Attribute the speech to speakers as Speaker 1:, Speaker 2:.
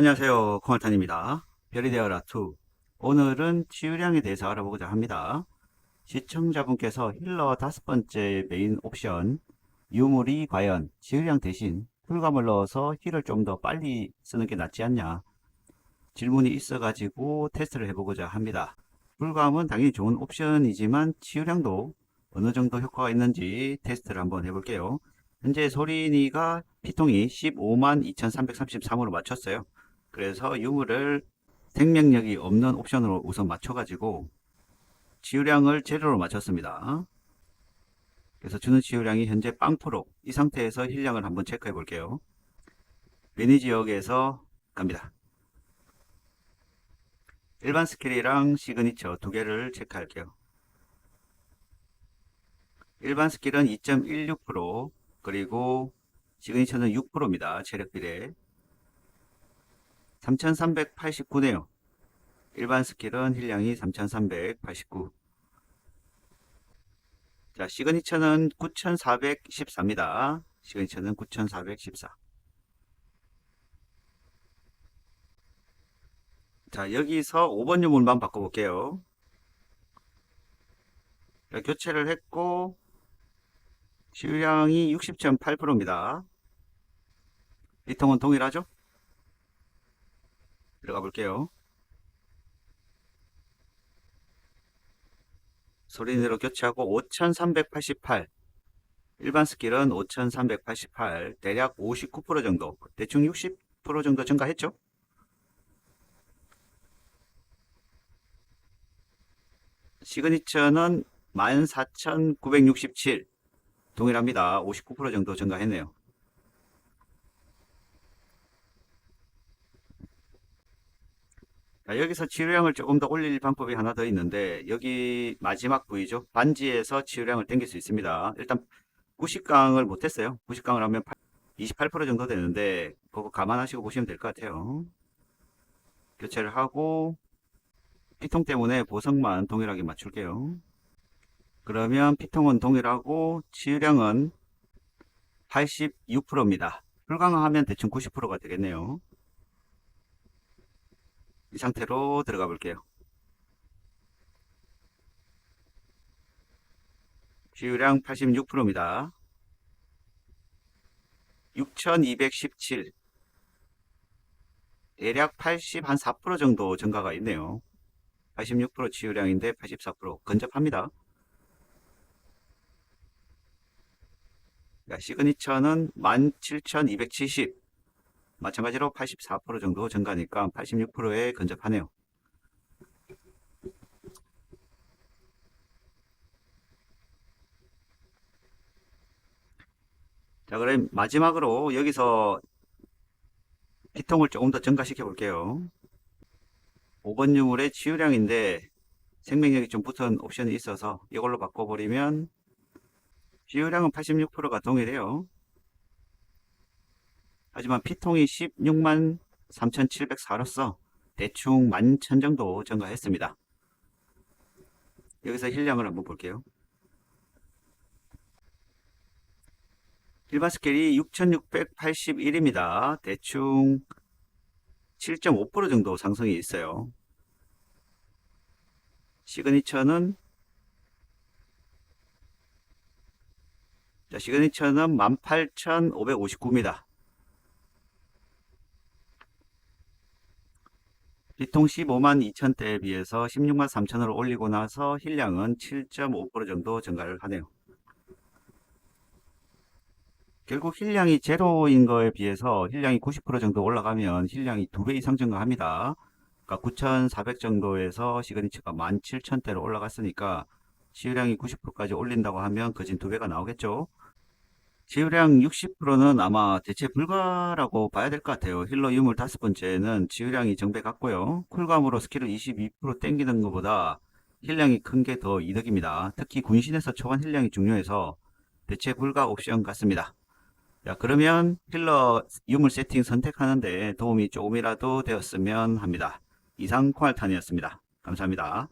Speaker 1: 안녕하세요. 콩알탄입니다. 별이 되어라 2. 오늘은 치유량에 대해서 알아보고자 합니다. 시청자분께서 힐러 다섯 번째 메인 옵션 유물이 과연 치유량 대신 쿨감을 넣어서 힐을 좀 더 빨리 쓰는 게 낫지 않냐 질문이 있어가지고 테스트를 해보고자 합니다. 쿨감은 당연히 좋은 옵션이지만 치유량도 어느 정도 효과가 있는지 테스트를 한번 해볼게요. 현재 소린이가 피통이 15만 2333으로 맞췄어요. 그래서 유물을 생명력이 없는 옵션으로 우선 맞춰가지고 치유량을 제로로 맞췄습니다. 그래서 주는 치유량이 현재 빵프로 이 상태에서 힐량을 한번 체크해 볼게요. 베니 지역에서 갑니다. 일반 스킬이랑 시그니처 두 개를 체크할게요. 일반 스킬은 2.16% 그리고 시그니처는 6%입니다. 체력 비례. 3389네요. 일반 스킬은 힐량이 3389. 자, 시그니처는 9414입니다. 시그니처는 9414. 자, 여기서 5번 유물만 바꿔볼게요. 자, 교체를 했고, 시유량이 60.8%입니다. 이통은 동일하죠? 들어가 볼게요. 소리내로 교체하고 5388 일반 스킬은 5388 대략 59% 정도 대충 60% 정도 증가했죠? 시그니처는 14967 동일합니다. 59% 정도 증가했네요. 자, 여기서 치유량을 조금 더 올릴 방법이 하나 더 있는데 여기 마지막 부위죠. 반지에서 치유량을 당길 수 있습니다. 일단 90강을 못했어요. 90강을 하면 28% 정도 되는데 그거 감안하시고 보시면 될 것 같아요. 교체를 하고 피통 때문에 보석만 동일하게 맞출게요. 그러면 피통은 동일하고 치유량은 86%입니다. 불강화하면 대충 90%가 되겠네요. 이 상태로 들어가 볼게요. 비유량 86%입니다. 6217 대략 80, 한 4% 정도 증가가 있네요. 86% 치유량인데 84% 근접합니다. 자, 시그니처는 17270 마찬가지로 84% 정도 증가니까 86%에 근접하네요. 자, 그럼 마지막으로 여기서 피통을 조금 더 증가시켜 볼게요. 5번 유물의 치유량인데 생명력이 좀 붙은 옵션이 있어서 이걸로 바꿔버리면 치유량은 86%가 동일해요. 하지만 피통이 16만 3,704로서 대충 11,000 정도 증가했습니다. 여기서 힐량을 한번 볼게요. 일반 스케일이 6,681입니다. 대충 7.5% 정도 상승이 있어요. 시그니처는 자, 시그니처는 18,559입니다. 비통 15만 2천대에 비해서 16만 3천으로 올리고 나서 힐량은 7.5% 정도 증가를 하네요. 결국 힐량이 제로인 거에 비해서 힐량이 90% 정도 올라가면 힐량이 2배 이상 증가합니다. 그러니까 9,400 정도에서 시그니처가 17,000대로 올라갔으니까 시유량이 90%까지 올린다고 하면 거진 2배가 나오겠죠. 치유량 60%는 아마 대체 불가라고 봐야 될 것 같아요. 힐러 유물 다섯 번째는 치유량이 정배 같고요. 쿨감으로 스킬을 22% 땡기는 것보다 힐량이 큰 게 더 이득입니다. 특히 군신에서 초반 힐량이 중요해서 대체 불가 옵션 같습니다. 자, 그러면 힐러 유물 세팅 선택하는데 도움이 조금이라도 되었으면 합니다. 이상 콩알탄이었습니다. 감사합니다.